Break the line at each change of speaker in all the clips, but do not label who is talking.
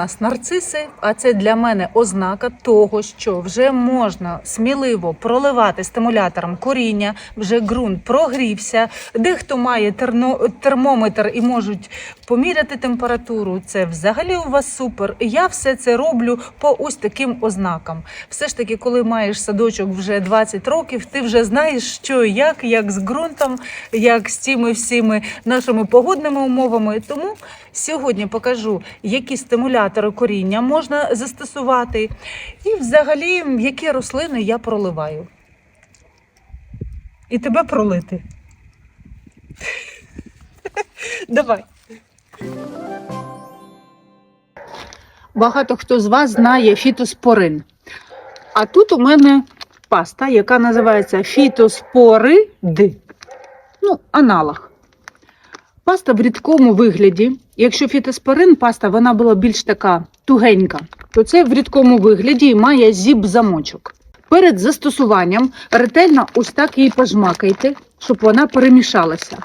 нас нарциси, а це для мене ознака того, що вже можна сміливо проливати стимулятором коріння, вже ґрунт прогрівся. Дехто має терно, термометр і можуть поміряти температуру. Це взагалі у вас супер. Я все це роблю по ось таким ознакам. Все ж таки, коли маєш садочок вже 20 років, ти вже знаєш, що і як, як з ґрунтом, як з цими всіми нашими погодними умовами. Тому сьогодні покажу, які стимулятори коріння можна застосувати, і взагалі які рослини я проливаю. І тебе пролити. Давай. Багато хто з вас знає фітоспорин. А тут у мене паста, яка називається фітоспорид. Ну, аналог. Паста в рідкому вигляді. Якщо фітоспорин паста, вона була більш така тугенька, то це в рідкому вигляді має зіп-замочок. Перед застосуванням ретельно ось так її пожмакайте, щоб вона перемішалася.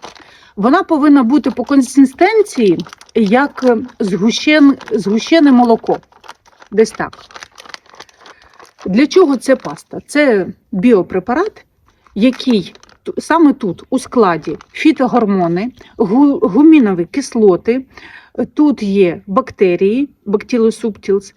Вона повинна бути по консистенції як згущен, згущене молоко. Десь так. Для чого це паста? Це біопрепарат, який саме тут у складі фітогормони, гу- гумінові кислоти, тут є бактерії, бактілосубтілс,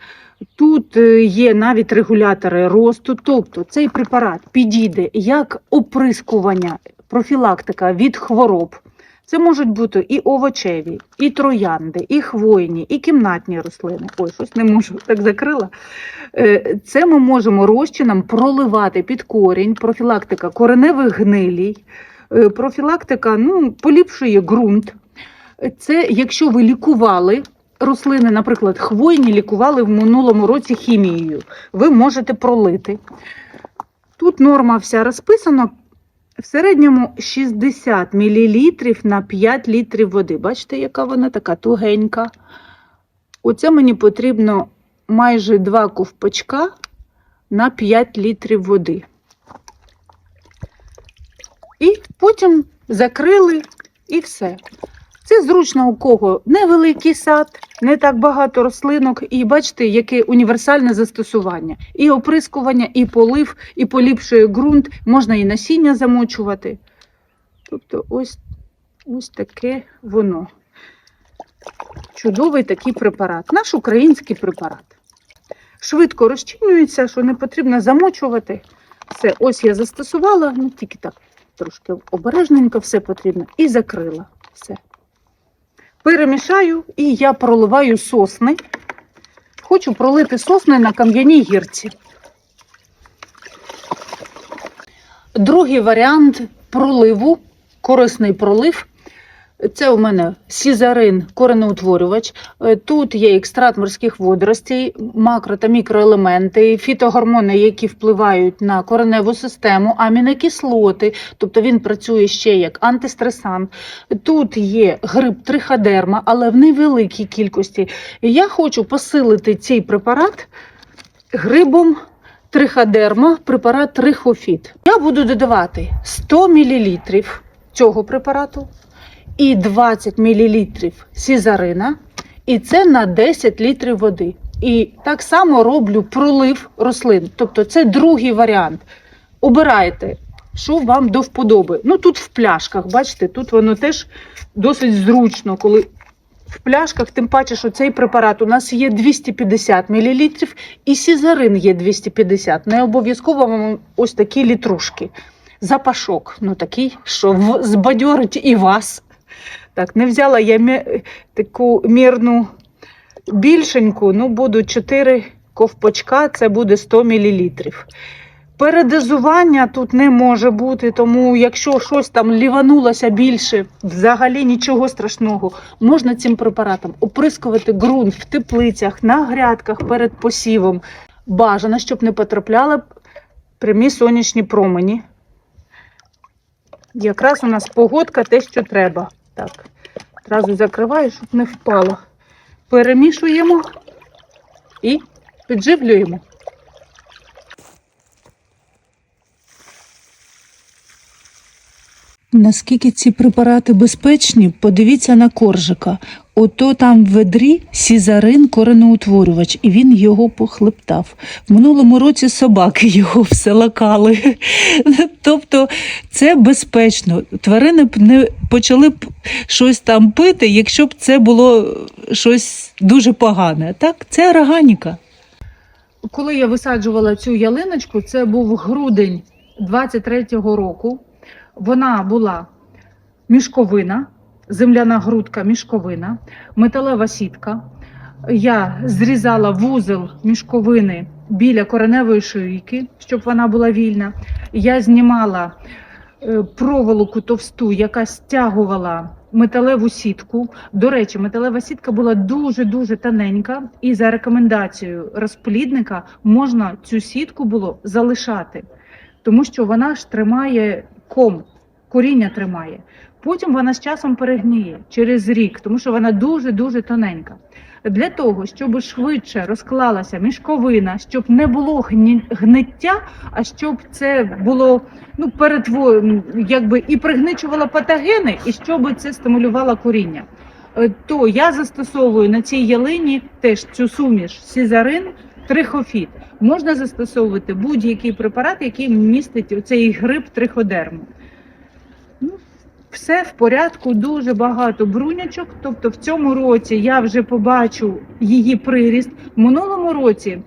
тут е, є навіть регулятори росту. Тобто цей препарат підійде як оприскування, профілактика від хвороб. Це можуть бути і овочеві, і троянди, і хвойні, і кімнатні рослини. Ой, щось не можу, так закрила. Е, Це ми можемо розчином проливати під корінь, профілактика кореневих гнилій, е, профілактика ну, поліпшує ґрунт. Це якщо ви лікували рослини, наприклад, хвойні лікували в минулому році хімією, ви можете пролити. Тут норма вся розписана. В середньому 60 мл на 5 літрів води. Бачите, яка вона така тугенька. Оце мені потрібно майже 2 ковпачка на 5 літрів води. І потім закрили і все. Це зручно у кого невеликий сад, не так багато рослинок, і бачите, яке універсальне застосування. І оприскування, і полив, і поліпшує ґрунт, можна і насіння замочувати. Тобто ось, ось таке воно. Чудовий такий препарат. Наш український препарат. Швидко розчинюється, що не потрібно замочувати. Все, ось я застосувала, ну тільки так трошки обережненько все потрібно, і закрила. Все. Перемішаю і я проливаю сосни. Хочу пролити сосни на кам'яній гірці. Другий варіант проливу, корисний пролив. Це у мене сізарин, коренеутворювач. Е, Тут є екстракт морських водоростей, макро та мікроелементи, фітогормони, які впливають на кореневу систему, амінокислоти, тобто він працює ще як антистресант. Тут є гриб триходерма, але в невеликій кількості. Я хочу посилити цей препарат грибом триходерма, препарат трихофіт. Я буду додавати 100 мл цього препарату і 20 мл сізарина, і це на 10 літрів води. І так само роблю пролив рослин. Тобто це другий варіант. Обирайте, що вам до вподоби. Ну тут в пляшках, бачите, тут воно теж досить зручно, коли в пляшках, тим паче, що цей препарат у нас є 250 мл, і сізарин є 250. Не обов'язково вам ось такі літрушки. Запашок, ну такий, що збадьорить і вас. Так, не взяла я таку мірну більшеньку, ну буду 4 ковпачка, це буде 100 мл. Передозування тут не може бути, тому якщо щось там ліванулося більше, взагалі нічого страшного. Можна цим препаратом оприскувати ґрунт в теплицях, на грядках перед посівом. Бажано, щоб не потрапляли прямі сонячні промені. Якраз у нас погодка те, що треба. Так, одразу закриваю, щоб не впало. Перемішуємо і підживлюємо. Наскільки ці препарати безпечні, подивіться на коржика. Ото там в ведрі сізарин кореноутворювач, і він його похлептав. В минулому році собаки його все лакали. Тобто це безпечно. Тварини б не почали б щось там пити, якщо б це було щось дуже погане. Так, це органіка. Коли я висаджувала цю ялиночку, це був грудень 23-го року. Вона була мішковина, земляна грудка мішковина, металева сітка. Я зрізала вузел мішковини біля кореневої шийки, щоб вона була вільна. Я знімала е, проволоку товсту, яка стягувала металеву сітку. До речі, металева сітка була дуже-дуже тоненька, і за рекомендацією розплідника можна цю сітку було залишати, тому що вона ж тримає ком, коріння тримає. Потім вона з часом перегніє через рік, тому що вона дуже-дуже тоненька. Для того, щоб швидше розклалася мішковина, щоб не було гниття, а щоб це було ну, перетво, якби і пригничувало патогени, і щоб це стимулювало коріння. Е, То я застосовую на цій ялині теж цю суміш сізарин, трихофіт. Можна застосовувати будь-який препарат, який містить цей гриб триходерму. Все в порядку, дуже багато брунячок. Тобто в цьому році я вже побачу її приріст. В минулому році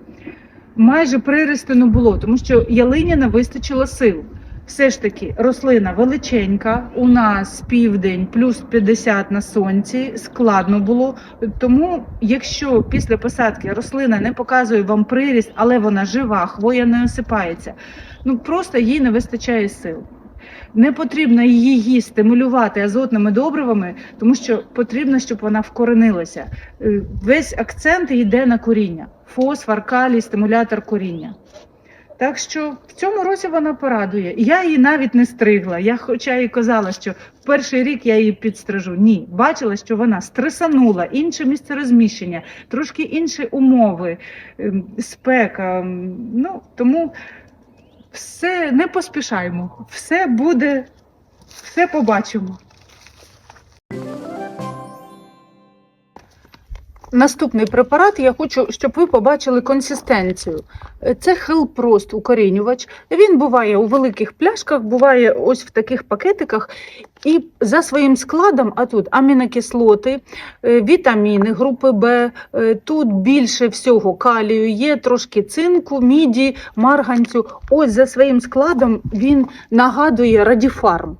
майже приросту не було, тому що ялині не вистачило сил. Все ж таки, рослина величенька, у нас південь, плюс 50 на сонці, складно було. Тому, якщо після посадки рослина не показує вам приріст, але вона жива, хвоя не осипається, ну просто їй не вистачає сил. Не потрібно її стимулювати азотними добривами, тому що потрібно, щоб вона вкоренилася. Е, Весь акцент йде на коріння. Фосфор, калій, стимулятор коріння. Так що в цьому році вона порадує. Я її навіть не стригла. Я хоча і казала, що в перший рік я її підстрижу. Ні, бачила, що вона стресанула, інше місце розміщення, трошки інші умови, ем, спека. ем, Ну тому все не поспішаємо, все буде, все побачимо. Наступний препарат я хочу, щоб ви побачили консистенцію. Це Хелпрост укорінювач. Він буває у великих пляшках, буває ось в таких пакетиках. І за своїм складом, а тут амінокислоти, е, вітаміни групи Б, е, тут більше всього калію, є трошки цинку, міді, марганцю. Ось за своїм складом він нагадує радіфарм,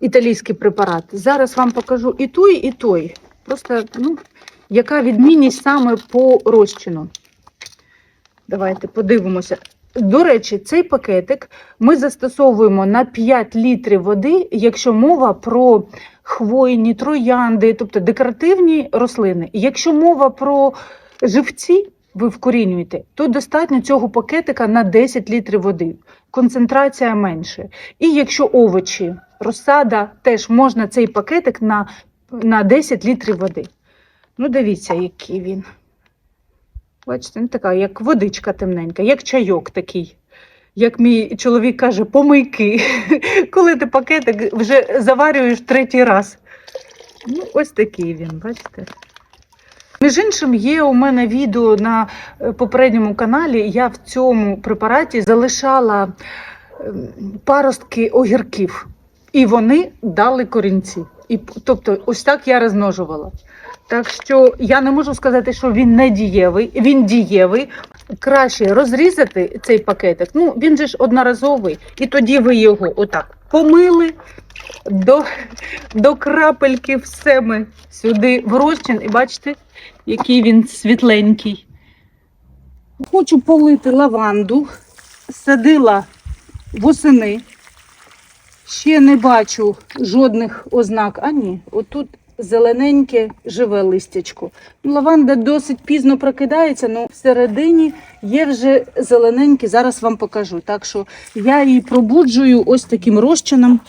італійський препарат. Зараз вам покажу і той, і той. Просто ну, яка відмінність саме по розчину. Давайте подивимося. До речі, цей пакетик ми застосовуємо на 5 літрів води, якщо мова про хвойні, троянди, тобто декоративні рослини. Якщо мова про живці, ви вкорінюєте, то достатньо цього пакетика на 10 літрів води. Концентрація менше. І якщо овочі, розсада, теж можна цей пакетик на, на 10 літрів води. Ну, дивіться, який він. Бачите, він така, як водичка темненька, як чайок такий. Як мій чоловік каже, помийки. Коли ти пакетик вже заварюєш третій раз. Ну, ось такий він, бачите. Між іншим, є у мене відео на е, попередньому каналі. Я в цьому препараті залишала ем, паростки огірків, і вони дали корінці. І, тобто, ось так я розмножувала. Так що я не можу сказати, що він не дієвий, він дієвий. Краще розрізати цей пакетик. Ну, він же ж одноразовий, і тоді ви його отак помили до, до крапельки все ми сюди в розчин. І бачите, який він світленький. Хочу полити лаванду, садила восени. Ще не бачу жодних ознак. А ні, отут зелененьке живе листячко. Ну, Лаванда досить пізно прокидається, але всередині є вже зелененьке, зараз вам покажу. Так що я її пробуджую ось таким розчином.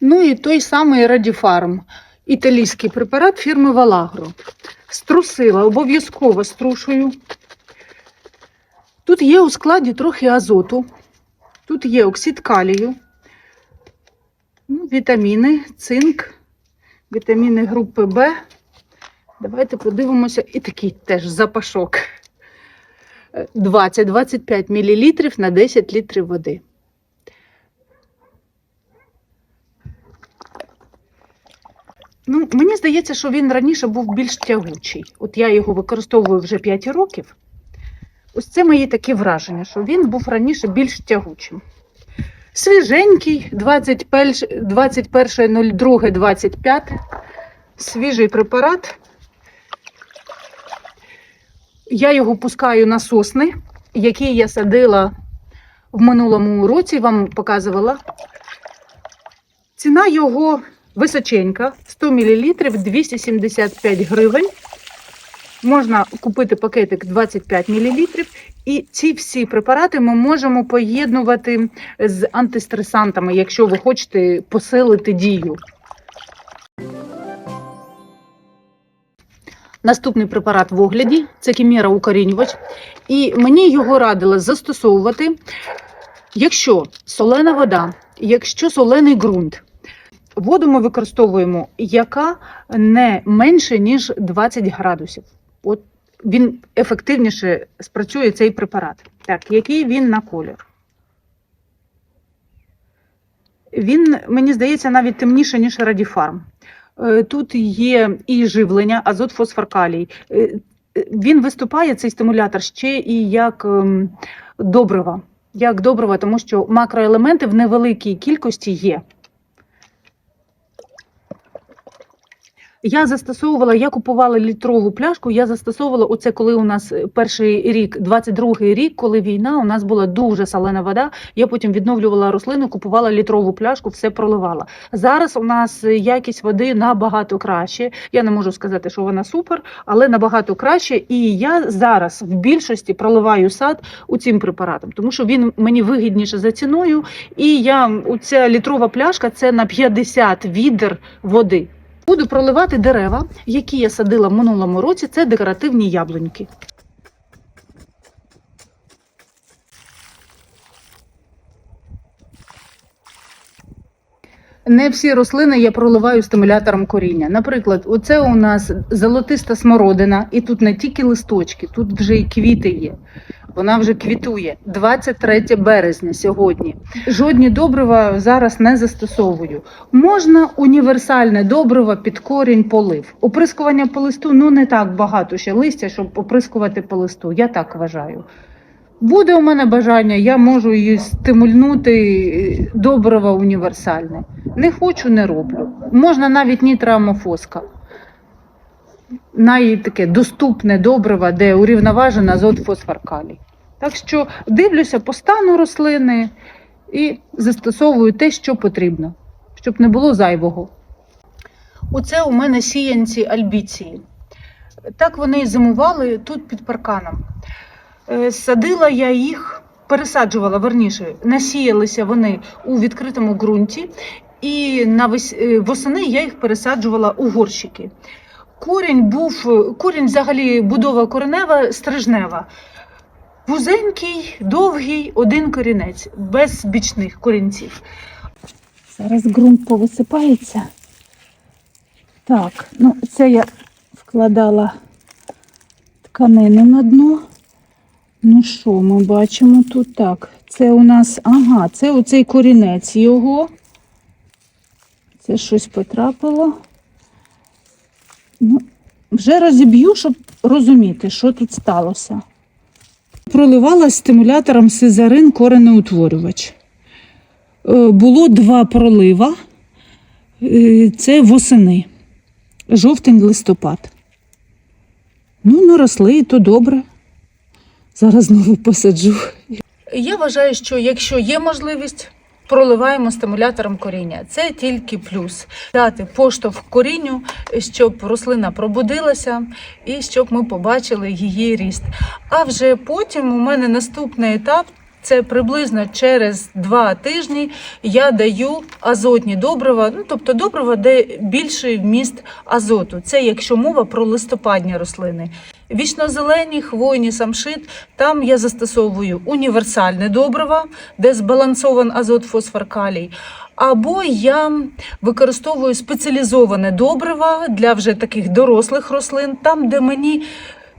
Ну і той самий Радіфарм, італійський препарат фірми Валагро. Струсила, обов'язково струшую. Тут є у складі трохи азоту, тут є оксид калію. Ну, вітаміни, цинк, вітаміни групи Б. Давайте подивимося. І такий теж запашок. Е, 20-25 мл на 10 літрів води. Ну, мені здається, що він раніше був більш тягучий. От я його використовую вже 5 років. Ось це мої такі враження, що він був раніше більш тягучим. Свіженький, 21.02.25. Свіжий препарат. Я його пускаю на сосни, які я садила в минулому році, вам показувала. Ціна його височенька, 100 мл, 275 гривень. Можна купити пакетик 25 мл. І ці всі препарати ми можемо поєднувати з антистресантами, якщо ви хочете посилити дію. Наступний препарат в огляді це кіміра укорінювач. І мені його радили застосовувати, якщо солена вода, якщо солений ґрунт. Воду ми використовуємо, яка не менше, ніж 20 градусів. От він ефективніше спрацює цей препарат. Так, який він на колір? Він, мені здається, навіть темніше, ніж радіфарм. Е, Тут є і живлення, азот, фосфор, калій. Е, е, Він виступає, цей стимулятор, ще і як ем, добрива. Як добрива, тому що макроелементи в невеликій кількості є. Я застосовувала, я купувала літрову пляшку. Я застосовувала оце, коли у нас перший рік, 22-й рік, коли війна, у нас була дуже солена вода. Я потім відновлювала рослину, купувала літрову пляшку, все проливала. Зараз у нас якість води набагато краще. Я не можу сказати, що вона супер, але набагато краще. І я зараз в більшості проливаю сад у цим препаратом, тому що він мені вигідніше за ціною. І я оця літрова пляшка це на 50 відер води. Буду проливати дерева, які я садила в минулому році. Це декоративні яблуньки. Не всі рослини я проливаю стимулятором коріння. Наприклад, оце у нас золотиста смородина, і тут не тільки листочки, тут вже і квіти є. Вона вже квітує 23 березня сьогодні. Жодні добрива зараз не застосовую. Можна універсальне добриво під корінь полив. Оприскування по листу ну не так багато ще листя, щоб оприскувати по листу. Я так вважаю. Буде у мене бажання, я можу її стимульнути добриво універсальне. Не хочу, не роблю. Можна навіть нітроамофоска. Найтаке доступне добриво, де урівноважена азот, фосфор, калій. Так що дивлюся по стану рослини і застосовую те, що потрібно, щоб не було зайвого. Оце у мене сіянці альбіції. Так вони і зимували тут під парканом. Е, Садила я їх, пересаджувала верніше, насіялися вони у відкритому ґрунті, і навес- е, восени я їх пересаджувала у горщики. Корінь був, корінь взагалі будова коренева, стрижнева. Вузенький, довгий, один корінець, без бічних корінців. Зараз ґрунт повисипається. Так, ну це я вкладала тканини на дно. Ну що, ми бачимо тут так. Це у нас, ага, це оцей корінець його. Це щось потрапило. Ну, вже розіб'ю, щоб розуміти, що тут сталося. Проливала стимулятором сезарин коренеутворювач. Е, Було два пролива. Е, Це восени. Жовтень-листопад. Ну, наросли, і то добре. Зараз знову посаджу. Я вважаю, що якщо є можливість, проливаємо стимулятором коріння. Це тільки плюс. Дати поштовх корінню, щоб рослина пробудилася і щоб ми побачили її ріст. А вже потім у мене наступний етап це приблизно через два тижні я даю азотні добрива, ну тобто добрива, де більший вміст азоту. Це якщо мова про листопадні рослини. Вічнозелені, хвойні, самшит, там я застосовую універсальне добрива, де збалансован азот, фосфор, калій. Або я використовую спеціалізоване добрива для вже таких дорослих рослин, там, де мені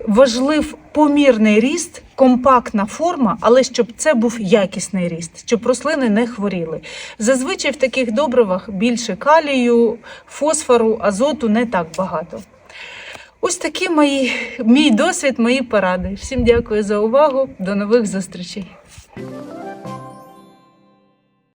важлив помірний ріст, компактна форма, але щоб це був якісний ріст, щоб рослини не хворіли. Зазвичай в таких добривах більше калію, фосфору, азоту не так багато. Ось такі мої, мій досвід, мої поради. Всім дякую за увагу. До нових зустрічей.